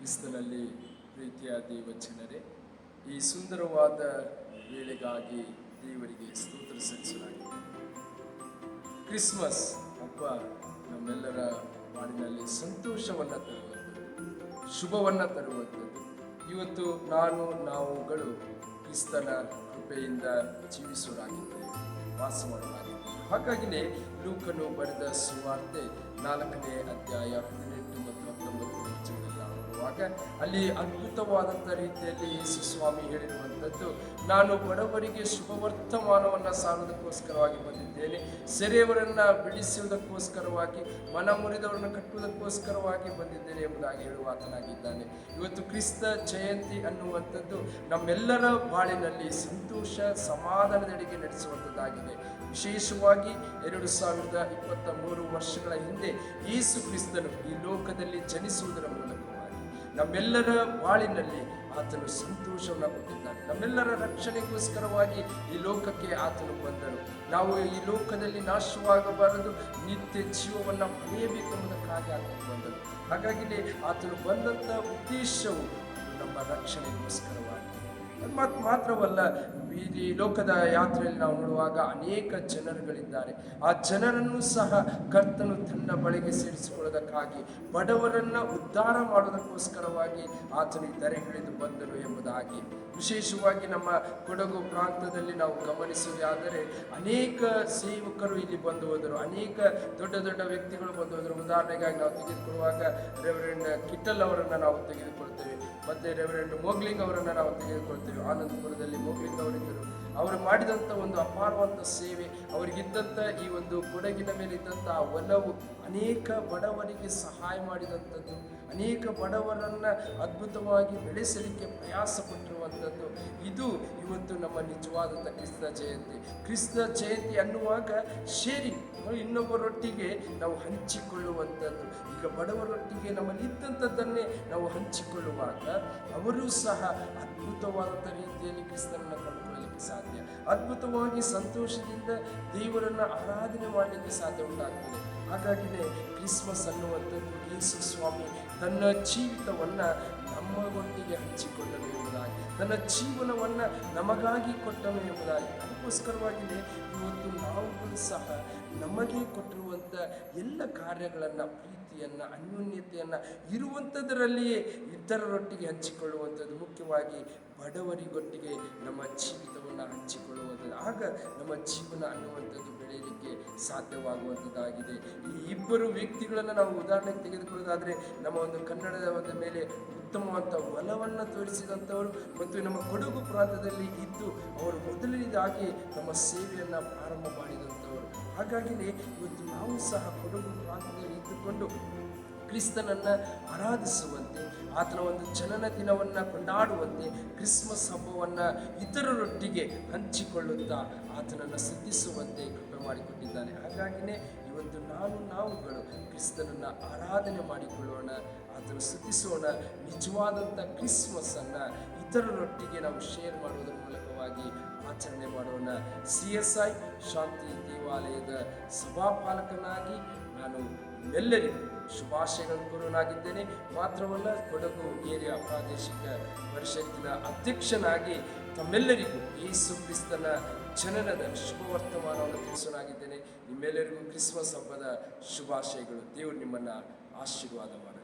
ಕ್ರಿಸ್ತನಲ್ಲಿ ಪ್ರೀತಿಯ ದೇವಚನರೇ ಈ ಸುಂದರವಾದ ವೇಳೆಗಾಗಿ ದೇವರಿಗೆ ಸ್ತೋತ್ರ ಸಲ್ಲಿಸಲಾಗಿದೆ. ಕ್ರಿಸ್ಮಸ್ ಹಬ್ಬ ನಮ್ಮೆಲ್ಲರ ಬಾಳಿನಲ್ಲಿ ಸಂತೋಷವನ್ನು ತರುವಂಥದ್ದು, ಶುಭವನ್ನು ತರುವಂಥದ್ದು. ಇವತ್ತು ನಾನು, ನಾವುಗಳು ಕ್ರಿಸ್ತನ ಕೃಪೆಯಿಂದ ಜೀವಿಸುವರಾಗಿದ್ದೇವೆ. ವಾಸ ಮಾಡಲಾಗಿದ್ದೇವೆ ಹಾಗಾಗಿನೇ ಲೂಕನು ಬರೆದ ಸುವಾರ್ತೆ ನಾಲ್ಕನೇ ಅಧ್ಯಾಯ ವಚನದಲ್ಲಿ ಅಲ್ಲಿ ಅದ್ಭುತವಾದಂಥ ರೀತಿಯಲ್ಲಿ ಯೇಸು ಸ್ವಾಮಿ ಹೇಳಿರುವಂಥದ್ದು ನಾನು ಬಡವರಿಗೆ ಶುಭವರ್ತಮಾನವನ್ನು ಸಾರುವುದಕ್ಕೋಸ್ಕರವಾಗಿ ಬಂದಿದ್ದೇನೆ, ಸೆರೆಯವರನ್ನು ಬಿಡಿಸುವುದಕ್ಕೋಸ್ಕರವಾಗಿ, ಮನ ಮುರಿದವರನ್ನು ಕಟ್ಟುವುದಕ್ಕೋಸ್ಕರವಾಗಿ ಬಂದಿದ್ದೇನೆ ಎಂಬುದಾಗಿ ಹೇಳುವ ಆತನಾಗಿದ್ದಾನೆ ಇವತ್ತು ಕ್ರಿಸ್ತ ಜಯಂತಿ ಅನ್ನುವಂಥದ್ದು ನಮ್ಮೆಲ್ಲರ ಬಾಳಿನಲ್ಲಿ ಸಂತೋಷ, ಸಮಾಧಾನದೆಡೆಗೆ ನಡೆಸುವಂಥದ್ದಾಗಿದೆ. ವಿಶೇಷವಾಗಿ ಎರಡು ಸಾವಿರದ ಇಪ್ಪತ್ತ ಮೂರು ವರ್ಷಗಳ ಹಿಂದೆ ಯೇಸು ಕ್ರಿಸ್ತನು ಈ ಲೋಕದಲ್ಲಿ ಜನಿಸುವುದರ ಮೂಲಕವಾಗಿ ನಮ್ಮೆಲ್ಲರ ಬಾಳಿನಲ್ಲಿ ಆತನು ಸಂತೋಷವನ್ನು ಕೊಟ್ಟಿದ್ದಾನೆ ನಮ್ಮೆಲ್ಲರ ರಕ್ಷಣೆಗೋಸ್ಕರವಾಗಿ ಈ ಲೋಕಕ್ಕೆ ಆತನು ಬಂದನು ನಾವು ಈ ಲೋಕದಲ್ಲಿ ನಾಶವಾಗಬಾರದು, ನಿತ್ಯ ಜೀವವನ್ನು ಪಡೆಯಬೇಕೆಂಬುದಕ್ಕಾಗಿ ಆತನು ಬಂದನು ಹಾಗಾಗಿನೇ ಆತನು ಬಂದಂಥ ಉದ್ದೇಶವು ನಮ್ಮ ರಕ್ಷಣೆಗೋಸ್ಕರವಾಗಿ ಮಾತ್ ಮಾತ್ರವಲ್ಲ ಈ ಲೋಕದ ಯಾತ್ರೆಯಲ್ಲಿ ನಾವು ನೋಡುವಾಗ ಅನೇಕ ಜನರುಗಳಿದ್ದಾರೆ. ಆ ಜನರನ್ನು ಸಹ ಕರ್ತನು ತನ್ನ ಬಳಿಗೆ ಸೇರಿಸಿಕೊಳ್ಳೋದಕ್ಕಾಗಿ, ಬಡವರನ್ನ ಉದ್ಧಾರ ಮಾಡೋದಕ್ಕೋಸ್ಕರವಾಗಿ ಆತನು ಧರೆ ಹಿಡಿದು ಬಂದರು ಎಂಬುದಾಗಿ ವಿಶೇಷವಾಗಿ ನಮ್ಮ ಕೊಡಗು ಪ್ರಾಂತದಲ್ಲಿ ನಾವು ಗಮನಿಸುವುದಾದರೆ, ಅನೇಕ ಸೇವಕರು ಇಲ್ಲಿ ಬಂದು ಹೋದರು, ಅನೇಕ ದೊಡ್ಡ ದೊಡ್ಡ ವ್ಯಕ್ತಿಗಳು ಬಂದು ಹೋದರು. ಉದಾಹರಣೆಗಾಗಿ ನಾವು ತೆಗೆದುಕೊಳ್ಳುವಾಗ ರೆವರೆಂಡ್ ಕಿಟ್ಟಲ್ ಅವರನ್ನು ನಾವು ತೆಗೆದುಕೊಳ್ತೇವೆ ಮತ್ತೆ ರೆವರೆಂಡ್ ಮೋಗ್ಲಿಂಗ್ ಅವರನ್ನು ನಾವು ತೆಗೆದುಕೊಳ್ತೇವೆ ಆನಂದಪುರದಲ್ಲಿ ಮೋಗ್ಲಿಂಗ್ ಅವರಿದ್ದರು ಅವರು ಮಾಡಿದಂಥ ಒಂದು ಅಪಾರವಂತ ಸೇವೆ, ಅವರಿಗಿದ್ದಂಥ ಈ ಒಂದು ಕೊಡಗಿನ ಮೇಲೆ ಇದ್ದಂಥ ಒಲವು, ಅನೇಕ ಬಡವರಿಗೆ ಸಹಾಯ ಮಾಡಿದಂಥದ್ದು, ಅನೇಕ ಬಡವರನ್ನ ಅದ್ಭುತವಾಗಿ ಬೆಳೆಸಲಿಕ್ಕೆ ಪ್ರಯಾಸ ಪಟ್ಟಿರುವಂಥದ್ದು. ಇದು ಇವತ್ತು ನಮ್ಮ ನಿಜವಾದಂಥ ಕ್ರಿಸ್ತ ಜಯಂತಿ. ಕ್ರಿಸ್ತ ಜಯಂತಿ ಅನ್ನುವಾಗ ಶೇರಿಂಗ್. ಇನ್ನೊಬ್ಬರೊಟ್ಟಿಗೆ ನಾವು ಹಂಚಿಕೊಳ್ಳುವಂಥದ್ದು. ಈಗ ಬಡವರೊಟ್ಟಿಗೆ ನಮ್ಮಲ್ಲಿ ಇದ್ದಂಥದ್ದನ್ನೇ ನಾವು ಹಂಚಿಕೊಳ್ಳುವಾಗ ಅವರು ಸಹ ಅದ್ಭುತವಾದಂಥ ರೀತಿಯಲ್ಲಿ ಕ್ರಿಸ್ತನನ್ನು ಕಂಡುಕೊಳ್ಳಲಿಕ್ಕೆ ಸಾಧ್ಯ. ಅದ್ಭುತವಾಗಿ ಸಂತೋಷದಿಂದ ದೇವರನ್ನು ಆರಾಧನೆ ಮಾಡಲಿಕ್ಕೆ ಸಾಧ್ಯ ಉಂಟಾಗ್ತದೆ. ಹಾಗಾಗಿನೇ ಕ್ರಿಸ್ಮಸ್ ಅನ್ನುವಂಥದ್ದು ಯೇಸು ಸ್ವಾಮಿ ತನ್ನ ಜೀವಿತವನ್ನು ನಮ್ಮೊಟ್ಟಿಗೆ ಹಂಚಿಕೊಂಡನು ಎಂಬುದಾಗಿ ನನ್ನ ಜೀವನವನ್ನು ನಮಗಾಗಿ ಕೊಟ್ಟನು ಎಂಬುದಾಗಿ ಅದಕ್ಕೋಸ್ಕರವಾಗಿದೆ ಇವತ್ತು ನಾವುಗಳು ಸಹ ನಮಗೆ ಕೊಟ್ಟಿರುವಂಥ ಎಲ್ಲ ಕಾರ್ಯಗಳನ್ನು, ಪ್ರೀತಿಯನ್ನು, ಅನ್ಯೋನ್ಯತೆಯನ್ನು ಇರುವಂಥದ್ದರಲ್ಲಿಯೇ ಇತರರೊಟ್ಟಿಗೆ ಹಂಚಿಕೊಳ್ಳುವಂಥದ್ದು, ಮುಖ್ಯವಾಗಿ ಬಡವರಿಗೊಟ್ಟಿಗೆ ನಮ್ಮ ಜೀವಿತವನ್ನು ಹಂಚಿಕೊಳ್ಳುವಂಥದ್ದು. ಆಗ ನಮ್ಮ ಜೀವನ ಅನ್ನುವಂಥದ್ದು ಬೆಳೆಯಲಿಕ್ಕೆ ಸಾಧ್ಯವಾಗುವಂಥದ್ದಾಗಿದೆ. ಈ ಇಬ್ಬರು ವ್ಯಕ್ತಿಗಳನ್ನು ನಾವು ಉದಾಹರಣೆಗೆ ತೆಗೆದುಕೊಳ್ಳೋದಾದರೆ, ನಮ್ಮ ಒಂದು ಕನ್ನಡದ ಒಂದು ಮೇಲೆ ಉತ್ತಮವಾದ ಒಲವನ್ನು ತೋರಿಸಿದಂಥವರು ಮತ್ತು ನಮ್ಮ ಕೊಡಗು ಪ್ರಾಂತದಲ್ಲಿ ಇದ್ದು, ಅವರು ಮೊದಲನೇದಾಗಿ ನಮ್ಮ ಸೇವೆಯನ್ನು ಪ್ರಾರಂಭ ಮಾಡಿದಂಥವರು. ಹಾಗಾಗಿಯೇ ಇವತ್ತು ನಾವು ಸಹ ಕೊಡಗು ಪ್ರಾಂತದಲ್ಲಿ ಇದ್ದುಕೊಂಡು ಕ್ರಿಸ್ತನನ್ನು ಆರಾಧಿಸುವಂತೆ ಆತನ ಒಂದು ಜನನ ದಿನವನ್ನು ಕೊಂಡಾಡುವಂತೆ ಕ್ರಿಸ್ಮಸ್ ಹಬ್ಬವನ್ನು ಇತರರೊಟ್ಟಿಗೆ ಹಂಚಿಕೊಳ್ಳುತ್ತಾ ಆತನನ್ನು ಸಿದ್ಧಿಸುವಂತೆ ಕೃಪೆ ಮಾಡಿಕೊಟ್ಟಿದ್ದಾನೆ. ಹಾಗಾಗಿನೇ ಇವತ್ತು ನಾನು, ನಾವುಗಳು ಕ್ರಿಸ್ತನನ್ನು ಆರಾಧನೆ ಮಾಡಿಕೊಳ್ಳೋಣ, ಆತನ ಸುದ್ದಿಸೋಣ ನಿಜವಾದಂಥ ಕ್ರಿಸ್ಮಸ್ಸನ್ನು ಇತರರೊಟ್ಟಿಗೆ ನಾವು ಶೇರ್ ಮಾಡುವುದರ ಮೂಲಕವಾಗಿ ಆಚರಣೆ ಮಾಡೋಣ. ಸಿ ಎಸ್ ಐ ಶಾಂತಿ ದೇವಾಲಯದ ಸಭಾಪಾಲಕನಾಗಿ ನಾನು ನಿಮ್ಮೆಲ್ಲರಿಗೂ ಶುಭಾಶಯಗಳ ಗುರುನಾಗಿದ್ದೇನೆ ಮಾತ್ರವಲ್ಲ ಕೊಡಗು ಏರಿಯಾ ಪ್ರಾದೇಶಿಕ ಪರಿಷತ್ತಿನ ಅಧ್ಯಕ್ಷನಾಗಿ ತಮ್ಮೆಲ್ಲರಿಗೂ ಈ ಕ್ರಿಸ್ತನ ಜನನದ ಶುಭ ವರ್ತಮಾನವನ್ನು ತಿಳಿಸಲಾಗಿದ್ದೇನೆ ನಿಮ್ಮೆಲ್ಲರಿಗೂ ಕ್ರಿಸ್ಮಸ್ ಹಬ್ಬದ ಶುಭಾಶಯಗಳು. ದೇವರು ನಿಮ್ಮನ್ನು ಆಶೀರ್ವಾದ ಮಾಡಿ